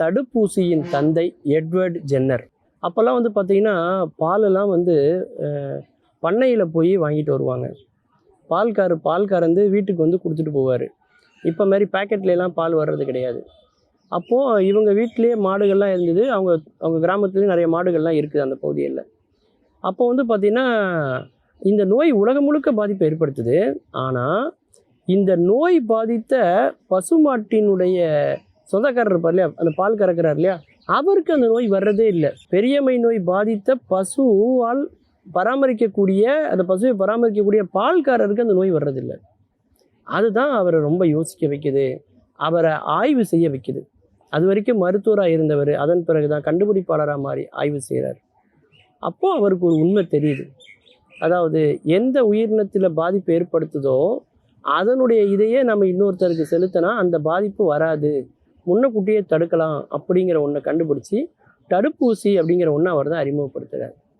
தடுப்பூசியின் தந்தை Edward Jenner. அப்போல்லாம் வந்து பார்த்தீங்கன்னா பாலெல்லாம் வந்து பண்ணையில் போய் வாங்கிட்டு வருவாங்க. பால்கார் பால் கறந்து வீட்டுக்கு வந்து கொடுத்துட்டு போவார். இப்போ மாதிரி பாக்கெட்ல பால் வர்றது கிடையாது. அப்போது இவங்க வீட்டிலேயே மாடுகள்லாம் இருந்தது. அவங்க அவங்க கிராமத்துலேயும் நிறைய மாடுகள்லாம் இருக்குது அந்த பகுதியில். அப்போ வந்து பார்த்திங்கன்னா இந்த நோய் உலகம் முழுக்க பாதிப்பை ஏற்படுத்துது. ஆனால் இந்த நோய் பாதித்த பசுமாட்டினுடைய சொந்தக்காரர் இருப்பார் இல்லையா? அந்த பால் கறக்கிறார் இல்லையா? அவருக்கு அந்த நோய் வர்றதே இல்லை. பெரியம்மை நோய் பாதித்த பசுவால் பராமரிக்கக்கூடிய அந்த பசுவை பராமரிக்கக்கூடிய பால்காரருக்கு அந்த நோய் வர்றதில்லை அதுதான் அவரை ரொம்ப யோசிக்க வைக்குது. அவரை ஆய்வு செய்ய வைக்குது. அது வரைக்கும் மருத்துவராக இருந்தவர் அதன் பிறகு தான் கண்டுபிடிப்பாளராக மாறி ஆய்வு செய்கிறார் அப்போது அவருக்கு ஒரு உண்மை தெரியுது. அதாவது எந்த உயிரினத்தில் பாதிப்பு ஏற்படுத்துதோ அதனுடைய இதையே நம்ம இன்னொருத்தருக்கு செலுத்தினா அந்த பாதிப்பு வராது. முன்னக்கூட்டியே தடுக்கலாம் அப்படிங்கிற ஒன்றை கண்டுபிடிச்சி தடுப்பூசி அப்படிங்கிற ஒன்றை அவர் தான் அறிமுகப்படுத்துகிறார்